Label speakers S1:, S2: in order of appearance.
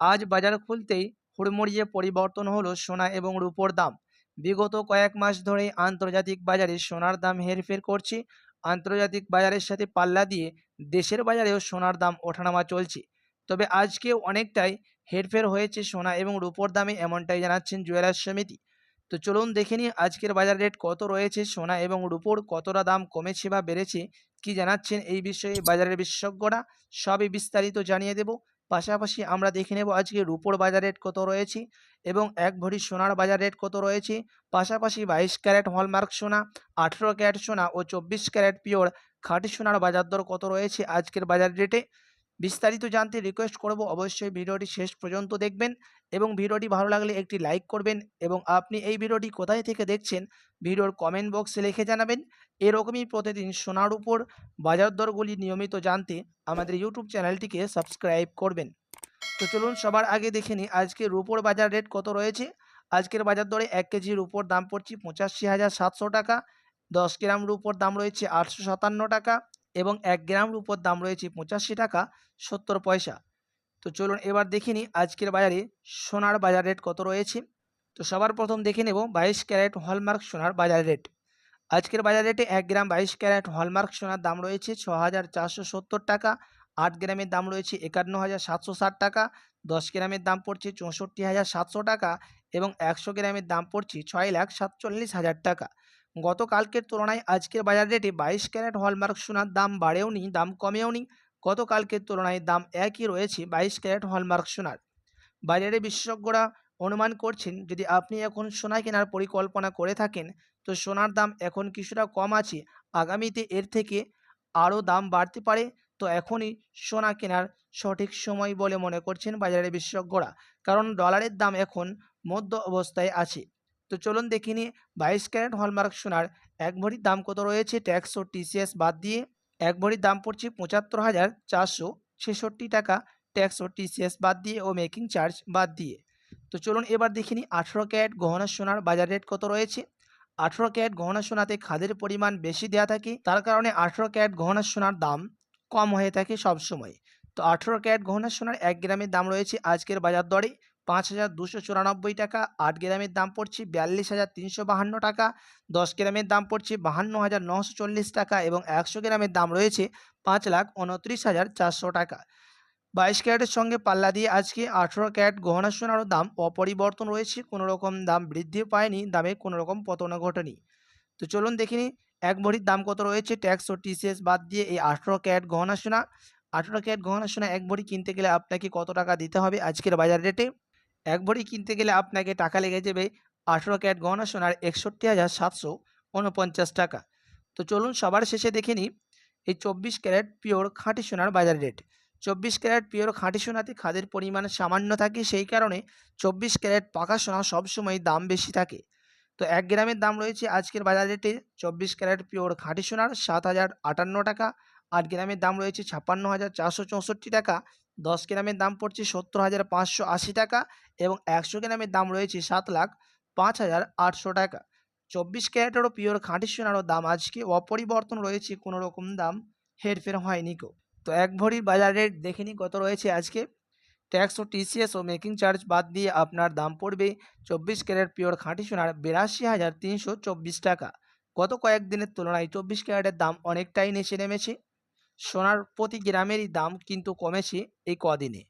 S1: আজ বাজার খুলতেই হুড়মুড়িয়ে পরিবর্তন হলো সোনা এবং রূপোর দাম। বিগত কয়েক মাস ধরেই আন্তর্জাতিক বাজারে সোনার দাম হেরফের করছে। আন্তর্জাতিক বাজারের সাথে পাল্লা দিয়ে দেশের বাজারেও সোনার দাম ওঠানামা চলছে। তবে আজকেও অনেকটাই হেরফের হয়েছে সোনা এবং রূপোর দামে এমনটাই জানাচ্ছেন জুয়েলার্স সমিতি। তো চলুন দেখে নিই আজকের বাজার রেট কত রয়েছে সোনা এবং রূপোর কতটা দাম কমেছে বা বেড়েছে, কি জানাচ্ছেন এই বিষয়ে বাজারের বিশেষজ্ঞরা, সবই বিস্তারিত জানিয়ে দেব। পাশাপাশি আমরা দেখে নেব আজকে রুপোর বাজার রেট কত রয়েছে এবং এক ভরি সোনার বাজার রেট কত রয়েছে। পাশাপাশি বাইশ ক্যারেট হলমার্ক সোনা, আঠেরো ক্যারেট সোনা ও চব্বিশ ক্যারেট পিওর খাঁটি সোনার বাজার দর কত রয়েছে আজকের বাজার রেটে বিস্তারিত জানতে রিকোয়েস্ট করব অবশ্যই ভিডিওটি শেষ পর্যন্ত দেখবেন এবং ভিডিওটি ভালো লাগলে একটি লাইক করবেন এবং আপনি এই ভিডিওটি কোথায় থেকে দেখছেন ভিডিওর কমেন্ট বক্সে লিখে জানাবেন। এরকমই প্রতিদিন সোনার উপর বাজার দরগুলি নিয়মিত জানতে আমাদের ইউটিউব চ্যানেলটিকে সাবস্ক্রাইব করবেন। তো চলুন সবার আগে দেখে নিই আজকে রুপোর বাজার রেট কত রয়েছে? আজকের বাজার দরে এক কেজি রুপোর দাম পড়ছে পঁচাশি হাজার সাতশো টাকা, দশ গ্রাম রুপোর দাম রয়েছে আটশো সাতান্ন টাকা এবং এক গ্রাম রুপোর দাম রয়েছে পঁচাশি টাকা সত্তর পয়সা। তো চলুন এবার দেখে নিই আজকের বাজারে সোনার বাজার রেট কত রয়েছে। তো সবার প্রথম দেখে নেব বাইশ ক্যারেট হলমার্ক সোনার বাজার রেট। আজকের বাজার রেটে এক গ্রাম বাইশ ক্যারেট হলমার্ক সোনার দাম রয়েছে ছ হাজার চারশো সত্তর টাকা। আট গ্রামের দাম রয়েছে একান্ন হাজার সাতশো ষাট টাকা। দশ গ্রামের দাম পড়ছে চৌষট্টি হাজার সাতশো টাকা এবং একশো গ্রামের দাম পড়ছে ছয় লাখ সাতচল্লিশ হাজার টাকা। গতকালকের তুলনায় আজকের বাজার রেটে বাইশ ক্যারেট হলমার্ক সোনার দাম বাড়েও নি দাম কমেও নি গতকালকের তুলনায় দাম একই রয়েছে বাইশ ক্যারেট হলমার্ক সোনার। বাজারে বিশেষজ্ঞরা অনুমান করছেন, যদি আপনি এখন সোনা কেনার পরিকল্পনা করে থাকেন, তো সোনার দাম এখন কিছুটা কম আছে। আগামীতে এর থেকে আরও দাম বাড়তে পারে, তো এখনই সোনা কেনার সঠিক সময় বলে মনে করছেন বাজারের বিশেষজ্ঞরা, কারণ ডলারের দাম এখন মধ্য অবস্থায় আছে। তো চলুন দেখে নিই। বাইশ ক্যারেট হলমার্ক সোনার এক ভরির দাম কত রয়েছে? ট্যাক্স ও টিসিএস বাদ দিয়ে এক ভরির দাম পড়ছে পঁচাত্তর হাজার চারশো ছেষট্টি টাকা। ট্যাক্স ও টিসিএস বাদ দিয়ে ও মেকিং চার্জ বাদ দিয়ে। তো চলুন এবার দেখে নিই আঠেরো ক্যারেট গহনা সোনার বাজার রেট কত রয়েছে? আঠেরো ক্যারেট গহনা সোনাতে খাদের পরিমাণ বেশি দেওয়া থাকে, তার কারণে আঠেরো ক্যারেট গহনা সোনার দাম কম হয়ে থাকে সবসময়। তো আঠেরো ক্যারেট গহনা সোনার এক গ্রামের দাম রয়েছে আজকের বাজার দরে পাঁচ হাজার দুশো চুরানব্বই টাকা, আট গ্রামের দাম পড়ছে বিয়াল্লিশ হাজার তিনশো বাহান্ন টাকা, দশ গ্রামের দাম পড়ছে বাহান্ন হাজার নশো চল্লিশ টাকা এবং একশো গ্রামের দাম রয়েছে পাঁচ লাখ উনত্রিশ হাজার চারশো টাকা। বাইশ ক্যারেটের সঙ্গে পাল্লা দিয়ে আজকে আঠেরো ক্যারেট গহনা সোনারও দাম অপরিবর্তন রয়েছে কোনো রকম দাম বৃদ্ধি পায়নি, দামে কোনো রকম পতন ঘটেনি। তো চলুন দেখিনি এক ভরির দাম কত রয়েছে, ট্যাক্স ও টিসিএস বাদ দিয়ে এই আঠেরো ক্যারেট গহনা সোনা। আঠেরো ক্যারেট গহনা সোনা এক ভরি কিনতে গেলে আপনাকে কত টাকা দিতে হবে আজকের বাজার রেটে? এক ভরি কিনতে গেলে আপনাকে টাকা লেগে যাবে আঠেরো ক্যারেট গহনা সোনার একষট্টি হাজার সাতশো উনপঞ্চাশ টাকা। তো চলুন সবার শেষে দেখে নিই এই চব্বিশ ক্যারেট পিওর খাঁটি সোনার বাজার রেট। চব্বিশ ক্যারেট পিওর খাঁটি সোনাতে খাদের পরিমাণ সামান্য থাকে, সেই কারণে চব্বিশ ক্যারেট পাকা সোনা সবসময় দাম বেশি থাকে। তো এক গ্রামের দাম রয়েছে আজকের বাজার রেটে চব্বিশ ক্যারেট পিওর খাঁটি সোনার সাত হাজার আটান্ন টাকা আট গ্রামের দাম রয়েছে ছাপ্পান্ন হাজার চারশো চৌষট্টি টাকা, দশ গ্রামের দাম পড়ছে সত্তর হাজার পাঁচশো আশি টাকা এবং একশো গ্রামের দাম রয়েছে সাত লাখ পাঁচ হাজার আটশো টাকা। চব্বিশ ক্যারেটেরও পিওর খাঁটি সোনারও দাম। আজকে অপরিবর্তন রয়েছে, কোনো রকম দাম হেরফের হয়নি কেউ। তো এক ভরির বাজার রেট দেখে নিই কত রয়েছে আজকে। ট্যাক্স ও টিসিএস ও মেকিং চার্জ বাদ দিয়ে আপনার দাম পড়বে চব্বিশ ক্যারেট পিওর খাঁটি সোনার বিরাশি হাজার তিনশো চব্বিশ টাকা। গত কয়েকদিনের তুলনায় চব্বিশ ক্যারেটের দাম অনেকটাই নেচে নেমেছে। সোনার প্রতি গ্রামেরই দাম কিন্তু কমেছে এই কদিনে।